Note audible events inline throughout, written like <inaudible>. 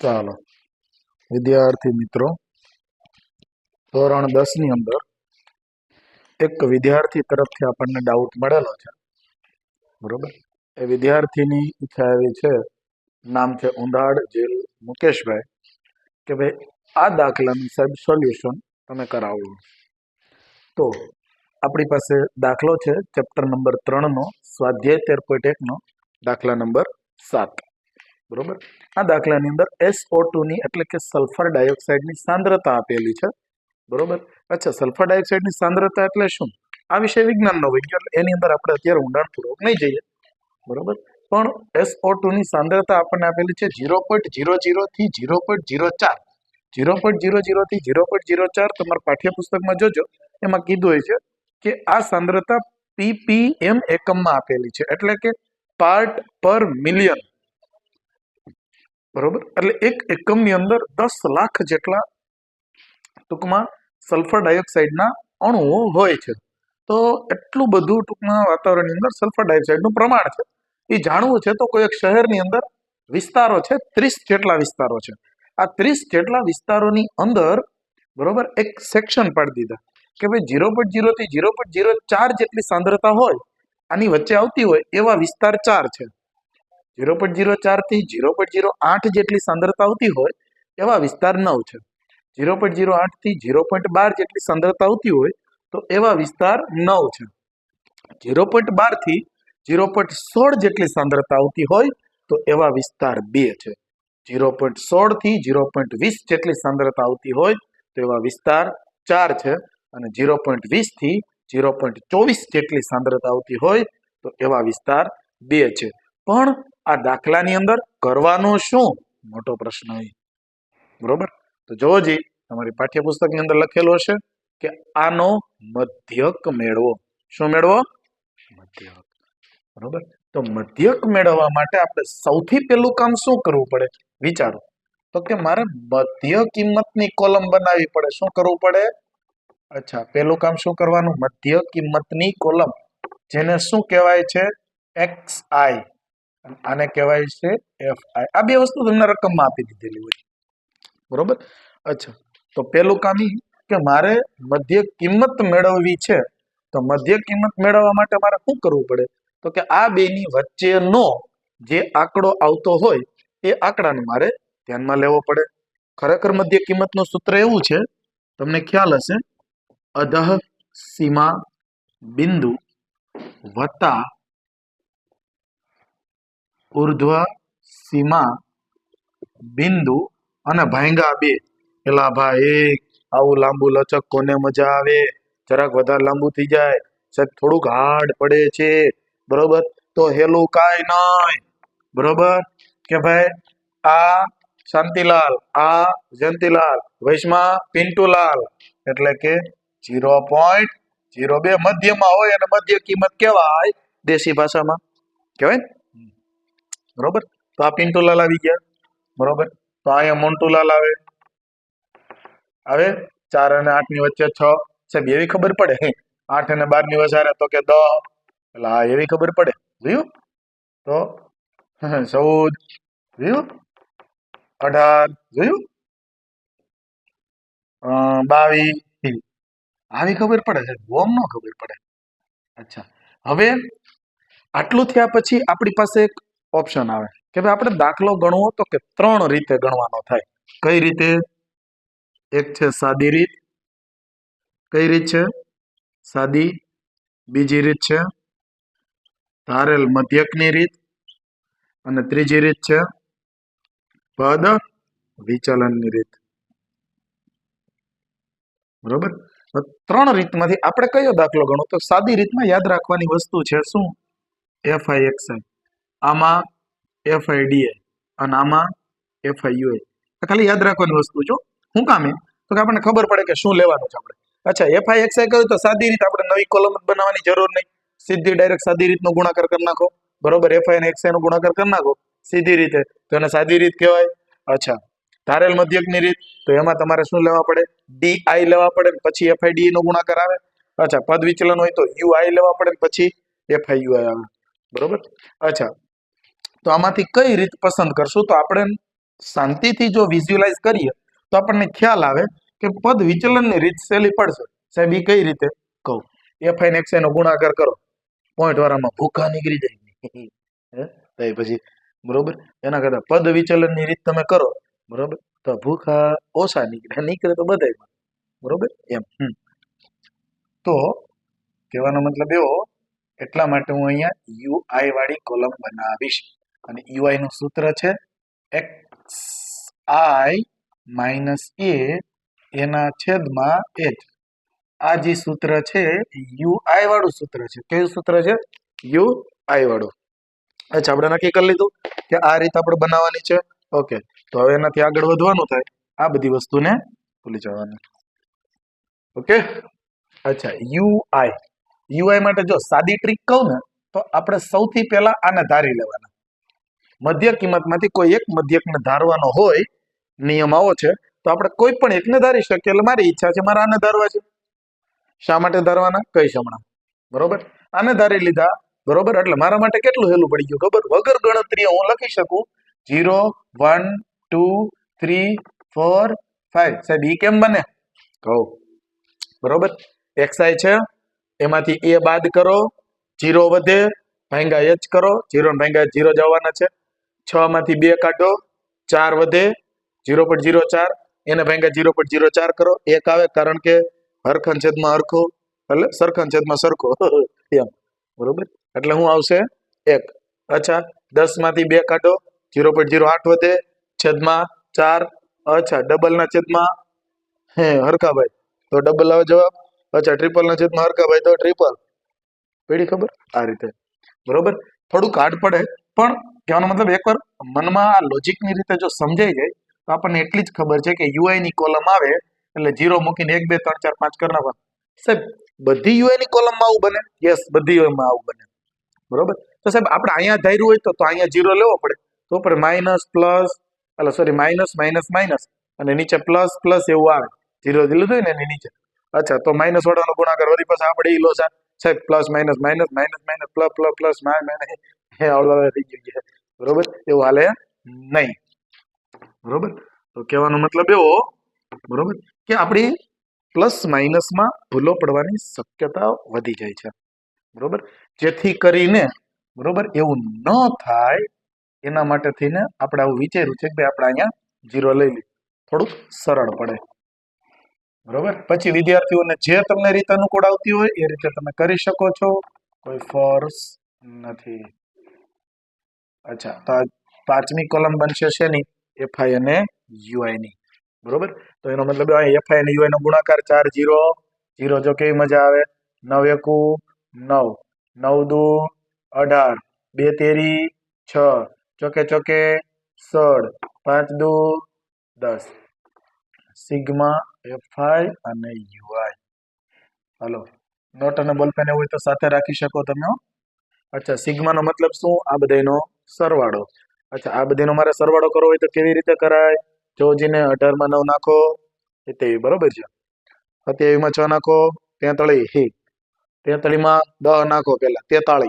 ચાલો. વિદ્યાર્થી મિત્રો, ધોરણ દસની અંદર એક વિદ્યાર્થી તરફથી આપણને ડાઉટ મળેલો છે. બરોબર? એ વિદ્યાર્થીની ઈચ્છા એવી છે, નામ છે ઉંધાડ જેલ મુકેશભાઈ, કે ભાઈ, આ દાખલાનું સાહેબ સોલ્યુશન તમે કરાવો. તો આપણી પાસે દાખલો છે ચેપ્ટર નંબર ત્રણનો સ્વાધ્યાય તેર પોઈન્ટ એકનો દાખલા નંબર સાત. બરોબર? આ દાખલાની અંદર SO2 ની એટલે કે સલ્ફર ડાયોક્સાઇડની સાંદ્રતા આપેલી છે. બરોબર? અચ્છા સલ્ફર ડાયોક્સાઇડની સાંદ્રતા એટલે શું? આ વિષય વિજ્ઞાનનો એટલે એની અંદર આપણે અત્યારે ઊંડાણપૂર્વક નહીં જઈએ. બરોબર? પણ SO2 ની સાંદ્રતા આપણને આપેલી છે ઝીરો પોઈન્ટ ઝીરો ઝીરો થી ઝીરો પોઈન્ટ ઝીરો ચાર. ઝીરો પોઈન્ટ ઝીરો ઝીરો થી ઝીરો પોઈન્ટ ઝીરો ચાર તમારા પાઠ્યપુસ્તકમાં જોજો. એમાં કીધું હોય છે કે આ સાંદ્રતા પીપીએમ એકમમાં આપેલી છે. એટલે કે પાર્ટ પર મિલિયન બરોબર? એટલે એક એકમની અંદર દસ લાખ જેટલા ટૂંકમાં સલ્ફર ડાયોક્સાઇડના અણુઓ હોય છે. તો એટલું બધું ટૂંકમાં વાતાવરણની અંદર સલ્ફર ડાયોક્સાઇડનું પ્રમાણ છે. એ જાણવું છે તો કોઈ એક શહેરની અંદર વિસ્તારો છે, ત્રીસ જેટલા વિસ્તારો છે. આ ત્રીસ જેટલા વિસ્તારોની અંદર, બરોબર, એક સેક્શન પાડી દીધા કે ભાઈ ઝીરો પોઈન્ટ ઝીરોથી ઝીરો પોઈન્ટ ઝીરો ચાર જેટલી સાંદ્રતા હોય, આની વચ્ચે આવતી હોય એવા વિસ્તાર ચાર છે. ઝીરો પોઈન્ટ ઝીરો ચારથી ઝીરો પોઈન્ટ ઝીરો આઠ જેટલી સાંદ્રતા આવતી હોય એવા વિસ્તાર નવ છે ઝીરો પોઈન્ટ ઝીરો આઠથી ઝીરો પોઈન્ટ બાર જેટલી સાંદ્રતા આવતી હોય તો એવા વિસ્તાર નવ છે ઝીરો પોઈન્ટ બારથી જીરો પોઈન્ટ સોળ જેટલી સાંદ્રતા આવતી હોય તો એવા વિસ્તાર બે છે ઝીરો પોઈન્ટ સોળથી જીરો પોઈન્ટ વીસ જેટલી સાંદ્રતા આવતી હોય તો એવા વિસ્તાર ચાર છે અને ઝીરો પોઈન્ટ વીસથી જીરો પોઈન્ટ ચોવીસ જેટલી સાંદ્રતા આવતી હોય તો એવા વિસ્તાર બે છે પણ આ દાખલાની અંદર કરવાનું શું? મોટો પ્રશ્ન એ. બરોબર? તો જોવો જી, તમારી પાઠ્યપુસ્તકની અંદર લખેલું હશે કે આનો મધ્યક મેળવો. શું મેળવો? મધ્યક. બરોબર? તો મધ્યક મેળવવા માટે આપણે સૌથી પહેલું કામ શું કરવું પડે? વિચારો. તો કે મારે મધ્ય કિંમતની કોલમ બનાવવી પડે. શું કરવું પડે? અચ્છા, પહેલું કામ શું કરવાનું? મધ્ય કિંમતની કોલમ. જેને શું કહેવાય છે? X I. આને કહેવાય છે એફ આઈ આ બે વસ્તુ તમને રકમમાં આપી દીધેલી હોય. બરોબર? અચ્છા. તો પહેલું કામ ઈ કે મારે મધ્ય કિંમત મેળવવી છે, તો મધ્ય કિંમત મેળવવા માટે મારે શું કરવું પડે? તો કે આ બેની વચ્ચેનો જે આંકડો આવતો હોય, એ આંકડાને મારે ધ્યાનમાં લેવો પડે. ખરેખર મધ્ય કિંમતનું સૂત્ર એવું છે, તમને ખ્યાલ હશે અધહ સીમા બિંદુ વત્તા ઉર્ધ્વ સીમા બિંદુ અને ભાંગા બે. એલા ભાઈ, એક, આવું લાંબુ લચક કોને મજા આવે? જરાક વધારે લાંબુ થઈ જાય. સાહેબ, થોડુંક હાર્ડ પડે છે. બરોબર? તો હેલું કાંઈ નહીં. બરોબર? કે ભાઈ, આ શાંતિલાલ, આ જયંતિલાલ, વૈષ્મા પિન્ટુલાલ. એટલે કે જીરો પોઈન્ટ જીરો બે મધ્યમાં હોય અને મધ્ય કિંમત કહેવાય દેશી ભાષામાં. કહેવાય ને? બરોબર તો આ પિન્ટુલાલ આવી ગયા બરોબર તો અહીંયા મોન્ટુલાલ આવે આવે ચાર અને આઠની વચ્ચે છ સાહેબ એવી ખબર પડે આઠ અને બારની વસારે તો કે દસ એટલે હા એવી ખબર પડે જોયું તો ચૌદ જોયું અઢાર જોયું બાવીસ આવી ખબર પડે છે બોમ નો ખબર પડે અચ્છા હવે આટલું થયા પછી આપણી પાસે એક ઓપ્શન આવે. કે ભાઈ આપણે દાખલો ગણવો તો કે ત્રણ રીતે ગણવાનો થાય. કઈ રીતે? એક છે સાદી રીત. કઈ રીત છે? સાદી. બીજી રીત છે ધારેલ મધ્યકની રીત. અને ત્રીજી રીત છે પદ વિચલનની રીત. બરોબર? ત્રણ રીતમાંથી આપણે કયો દાખલો ગણો તો સાદી રીતમાં યાદ રાખવાની વસ્તુ છે શું? એફ આઈ એક્સ આમાં એફ આઈ ડીઆઈ અને આમાં એફ આઈ ખાલી યાદ રાખવાની વસ્તુ જો શું કામ તો કે આપણને ખબર પડે કે શું લેવાનું છે આપણે. અચ્છા એફ આઈ એક્સ આઈ તો સાદી રીતે આપણે નવી કોલમ બનાવવાની જરૂર નહીં. સીધી ડાયરેક્ટ સાદી રીતનો ગુણાકાર કરી નાખો. બરોબર? એફ આઈ અને એક્સઆઈ નો ગુણાકાર કરી નાખો. સીધી રીતે. તો એને સાદી રીત કહેવાય. અચ્છા. ધારેલ મધ્યકની રીત. તો એમાં તમારે શું લેવા પડે? ડી આઈ લેવા પડે પછી એફ આઈ ડી નો ગુણાકાર આવે. અચ્છા, પદ વિચલન હોય તો યુ આઈ લેવા પડે પછી એફ આઈ યુ આવે. બરોબર? અચ્છા. તો આમાંથી કઈ રીત પસંદ કરશું? તો આપણે શાંતિથી જો વિઝ્યુઅલાઇઝ કરીએ, તો આપણને ખ્યાલ આવે કે પદ વિચલનની રીત સહેલી પડશે. સાહેબ એ કઈ રીતે? કહું. એફ આઈ એક્સ નો ગુણાકાર કરો. પોઈન્ટ વાળામાં ભૂખા નીકળી જાય. પછી, બરોબર? એના કરતા પદ વિચલનની રીત તમે કરો, બરોબર? તો ભૂખા, ઓછા નીકળે નીકળે તો બધાય બરોબર? એમ. તો કહેવાનો મતલબ એવો, એટલા માટે હું અહીંયા યુઆઈ વાળી કોલમ બનાવીશ. અને નું સૂત્ર છે એક્સ આઈ માઇનસ એ એના છેદમાં એચ આ જે સૂત્ર છે યુઆઈ વાળું સૂત્ર છે. કયું સૂત્ર છે? યુઆઈ વાળું. અચ્છા, આપણે નક્કી કરી લીધું કે આ રીત આપણે બનાવવાની છે. ઓકે તો હવે એનાથી આગળ વધવાનું થાય. આ બધી વસ્તુને ભૂલી જવાની. ઓકે અચ્છા યુઆઈ યુઆઈ માટે જો સાદી ટ્રીક કહું ને, તો આપણે સૌથી પહેલા આને ધારી લેવાના. મધ્ય કિંમતમાંથી કોઈ એક મધ્યકને ધારવાનો હોય, નિયમ આવો છે, તો આપણે કોઈ પણ એકને ધારી શકીએ. એટલે મારી ઈચ્છા છે, મારે આને ધારવા છે. શા માટે ધારવાના? કઈ હમણાં બરોબર? આને ધારી લીધા, બરોબર? એટલે મારા માટે કેટલું હેલું પડી ગયું ખબર? વગર ગણતરીએ હું લખી શકું, zero, one, two, three, four, five. સાહેબ, ઈ કેમ બને? કહો. બરોબર? એક્સાઈ છે, એમાંથી એ બાદ કરો, જીરો વધે ભાંગા એચ કરો, જીરો ભાંગા જીરો જવાના છે. છ માંથી બે કાઢો, ચાર વધે જીરો પોઈન્ટ જીરો ચાર, એને ભાંગા જીરો પોઈન્ટ જીરો ચાર કરો. એક આવે કારણ કે હરખન છેદમાં હરખો, એટલે સરખન છેદમાં સરખો. <laughs> એમ. બરોબર? એટલે હું આવશે? એક. અચ્છા. દસમાંથી બે કાઢો જીરો પોઈન્ટ જીરો આઠ વધે, છેદમાં ચાર. અચ્છા. ડબલ ના છેદમાં? હે, હરખાભાઈ. તો ડબલ આવે જવાબ? અચ્છા ટ્રિપલ ના છેદમાં હરખાભાઈ. તો ટ્રિપલ. પેઢી ખબર? આ રીતે. બરોબર? થોડુંક હાર્ડ પડે, પણ કહેવાનો મતલબ એકવાર મનમાં આ લોજિકની રીતે જો સમજાઈ જાય, તો આપણને એટલી જ ખબર છે કે યુઆઈ ની કોલમ આવે, એટલે જીરો મૂકીને એક, બે, ત્રણ, ચાર, પાંચ કરી નાખવાનું. સાહેબ, બધી યુઆઈ ની કોલમમાં આવું બને? યસ બધી UI આવું બને. બરોબર? તો સાહેબ, આપણે અહીંયા ધાર્યું હોય તો તો અહીંયા જીરો લેવો પડે. તો ઉપર માઇનસ પ્લસ એટલે સોરી માઇનસ માઇનસ માઇનસ અને નીચે પ્લસ પ્લસ એવું આવે. જીરો લીધું હોય ને એની નીચે. અચ્છા, તો માઇનસ વાળાનો ગુણાકાર વધી પછી આપણે ઈ લોસા સાહેબ. Plus minus minus minus minus plus plus plus minus આવડા થઈ ગયું છે. બરોબર? એવું હાલે? નહીં. બરોબર? તો કહેવાનો મતલબ એવો, બરોબર, કે આપણી પ્લસ માઇનસમાં ભૂલો પડવાની શક્યતા વધી જાય છે. બરોબર? જેથી કરીને, બરોબર, એવું ન થાય, એના માટે થઈને આપણે આવું વિચાર્યું છે કે ભાઈ આપણે અહીંયા જીરો લઈ લઈએ. થોડુંક સરળ પડે. બરોબર? પછી વિદ્યાર્થીઓને જે તમને રીતે અનુકૂળ આવતી હોય, એ રીતે તમે કરી શકો છો. કોઈ ફોર્સ નથી. અચ્છા, તો પાંચમી કોલમ બનશે શેની? એફઆઈ અને યુઆઈ ની. બરોબર? તો એનો મતલબ એફઆઈ અને યુઆઈ નો ગુણાકાર ચાર જીરો જીરો જો કેવી મજા આવે? નવ એકુ, નવ. નવ દુ, અઢાર. બે તેરી, છ. ચોકે ચોકે સોળ. પાંચ દુ, દસ. સિગ્મા એફઆઈ અને યુઆઈ હલો. નોટ અને બોલપેન હોય તો સાથે રાખી શકો તમે અચ્છા, સિગ્માનો મતલબ શું? આ બધાનો સરવાળો. અચ્છા, આ બધીનો મારે સરવાળો કરવો હોય તો કેવી રીતે કરાય? જોજીને અઢારમાં નવ નાખો તેવી બરોબર છે? સત્યાવીસમાં છ નાખો, તેતાળી, હી. તેતાળીમાં દહ નાખો પેલા તેતાળી.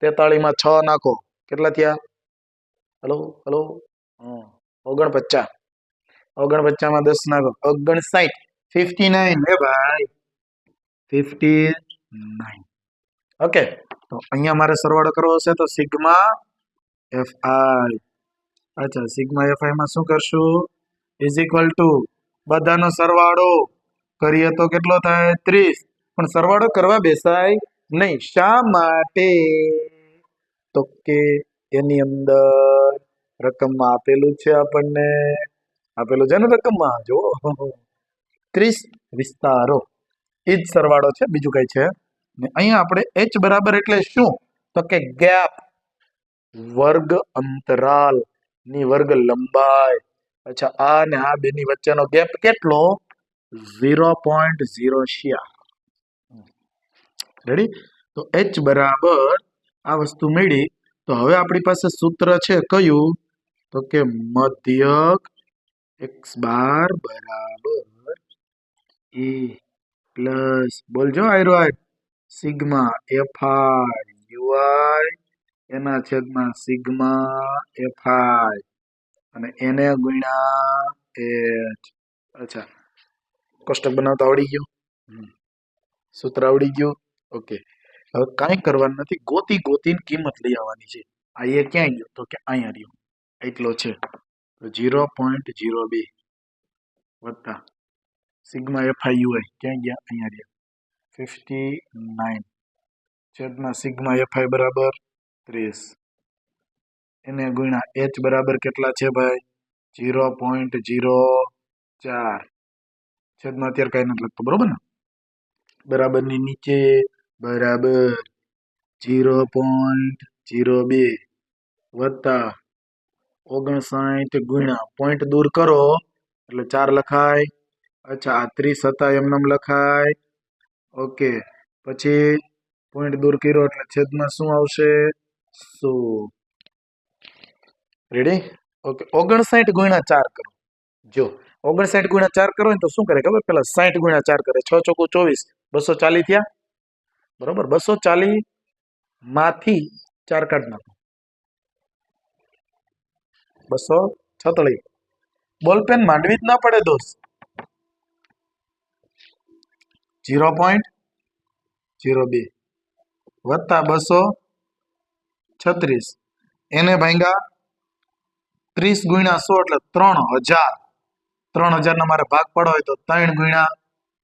તેતાળીમાં છ નાખો. કેટલા થયા? Hello hello? ઓગણપચાસ. ઓગણપચાસમાં દસ નાખો. ઓગણસાઠ. ફિફ્ટી નાઇન હે ભાઈ. Fifty nine. ઓકે. તો અહીંયા મારે સરવાળો કરવો હશે તો સિગ્મા એફ આઈ અચ્છા, સિગ્મા એફમાં શું કરશું? ઇઝ ઇક્વલ ટુ બધાનો સરવાળો કરીએ તો કેટલો થાય? ત્રીસ. પણ સરવાળો કરવા બેસાય નહીં. શા માટે? તો કે એની અંદર રકમમાં આપેલું છે આપણને. આપેલું છે ને રકમમાં? જો. ત્રીસ વિસ્તારો. એ જ સરવાળો છે. બીજું કઈ છે ને અહીંયા આપણે એચ બરાબર એટલે શું? તો કે ગેપ વર્ગ અંતરાલ. ની વર્ગ લંબાઈ. અચ્છા, આ ને આ બેની વચ્ચેનો ગેપ કેટલો? ઝીરો પોઈન્ટ ઝીરો રેડી તો એચ બરાબર આ વસ્તુ મળી તો હવે આપણી પાસે સૂત્ર છે કયું? તો કે મધ્યક એક્સ બાર બરાબર એ પ્લસ, બોલજો આયરો આય sigma F R U I એના છેદમાં સિગ્મા એફ આઈ અને એને ગુણ્યા એચ. અચ્છા. કોષ્ટક બનાવતા આવડી ગયું? સૂત્ર આવડી ગયું? ઓકે. હવે કાંઈ કરવાનું નથી. ગોતી ગોતીની કિંમત લઈ આવવાની છે. આ એ ક્યાં ગયો? તો કે અહીંયા રહ્યો. એટલો છે. તો ઝીરો પોઈન્ટ ઝીરો બે વત્તા સિગ્મા એફઆઈ યુઆઈ. ક્યાં ગયા? અહીંયા રહ્યા. Fifty nine. છેદમાં સિગ્મા એફઆઈ બરાબર ત્રીસ. એને ગુણ્યા એચ બરાબર કેટલા છે ભાઈ? જીરો પોઈન્ટ જીરો ચાર. છેદમાં અત્યારે કાંઈ નથી લખતો, બરોબર ને? બરાબરની નીચે બરાબર જીરો પોઈન્ટ જીરો બે વત્તા ઓગણસાઠ ગુણ્યા. પોઈન્ટ દૂર કરો, એટલે ચાર લખાય. અચ્છા, આ ત્રીસ હતા, એમનેમ લખાય. ઓકે, પછી પોઈન્ટ દૂર કર્યો, એટલે છેદમાં શું આવશે? સો રેડી ઓકે ઓગણસાઠ ગુણ્યા ચાર કરો. જો, ઓગણસાઠ ગુણ્યા ચાર કરો ને તો શું કરે ખબર? પેલા સાઠ ગુણ્યા ચાર કરે. છ ચોકુ ચોવીસ. બસો ચાલી થયા? બરોબર? બસો ચાલી માંથી ચાર કાઢ નાખો. બસો છતળી બોલપેન માંડવી જ ના પડે દોસ્ત. જીરો પોઈન્ટ જીરો બે. વત્તા બસો છત્રીસ. એને ભાંગા ત્રીસ ગુણ્યા સો એટલે ત્રણ હજાર. ત્રણ હજારના મારે ભાગ પડો હોય તો ત્રણ ગુણ્યા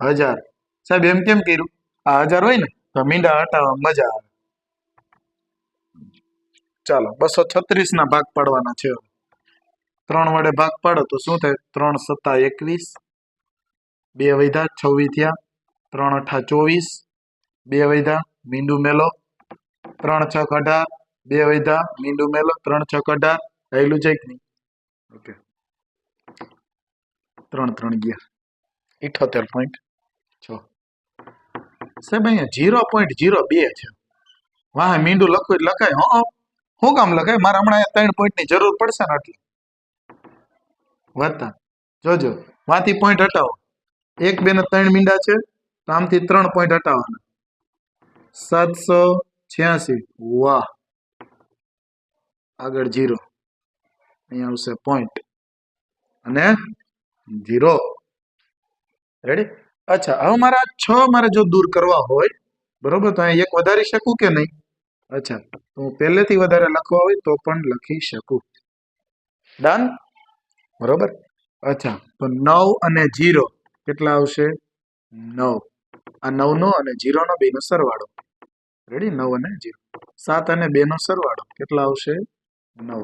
હજાર. સાહેબ, એમ કેમ કર્યું? આ હજાર હોય ને, તો મીંડા હટાવવા મજા આવે. ચાલો, બસો છત્રીસ ના ભાગ પાડવાના છે. ત્રણ વડે ભાગ પાડો તો શું થાય? ત્રણ સત્તા એકવીસ, બે વૈધા છવ્વીસ થયા, ત્રણ અઠા ચોવીસ, બે વૈધા મીંડું મેલો, ત્રણ છ અઢાર બે વૈધા મીંડું મેલો ત્રણ છ અઢાર રહેલું છે કે નહીં ઓકે. ત્રણ ત્રણ ગયા. ઇઠોતેર પોઈન્ટ છ. સાહેબ અહીંયા જીરો પોઈન્ટ જીરો બે છે. વાહ મીંડું લખવું લખાય. હો શું કામ લખાય? મારે હમણાં ત્રણ ત્રણ પોઈન્ટની જરૂર પડશે ને એટલે વધતા જોજો. વાથી પોઈન્ટ હટાવો. એક બે ને ત્રણ મીંડા છે. તો આમથી ત્રણ પોઈન્ટ હટાવવાના સાતસો છ્યાસી. વાહ. આગળ જીરો. અહીંયા આવશે પોઈન્ટ અને જીરો. રેડી અચ્છા, હવે મારા છ મારે જો દૂર કરવા હોય, બરોબર? તો અહીંયા એક વધારી શકું કે નહીં? અચ્છા, તો હું પહેલેથી વધારે લખવા હોય તો પણ લખી શકું. ડન બરોબર? અચ્છા, તો નવ અને જીરો કેટલા આવશે? નવ. આ નવનો અને જીરોનો બેનો સરવાળો. રેડી નવ અને જીરો. સાત અને બેનો સરવાળો. કેટલા આવશે? નવ.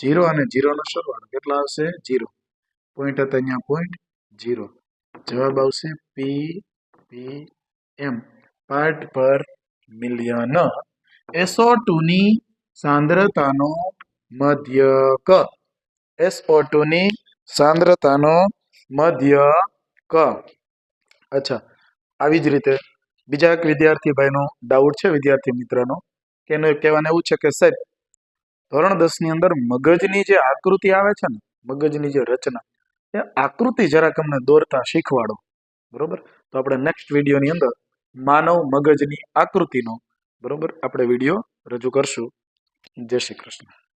જીરો અને જીરોનો સરવાળો કેટલા આવશે? જીરો. પોઈન્ટ હતા અહીંયા પોઈન્ટ જીરો. જવાબ આવશે P P M. Part per million. SO ટુની સાંદ્રતાનો મધ્યક. એસઓ ટુની સાંદ્રતાનો મધ્યક. અચ્છા, આવી જ રીતે. બીજા એક વિદ્યાર્થી ભાઈનો ડાઉટ છે, વિદ્યાર્થી મિત્રનો. કે એનું કહેવાનું એવું છે કે સાહેબ ધોરણ દસની અંદર મગજની જે આકૃતિ આવે છે ને, મગજની જે રચના, એ આકૃતિ જરાક અમને દોરતા શીખવાડો. બરોબર? તો આપણે નેક્સ્ટ વિડીયોની અંદર માનવ મગજની આકૃતિનો, બરોબર? આપણે વીડિયો રજૂ કરશું. જય શ્રી કૃષ્ણ.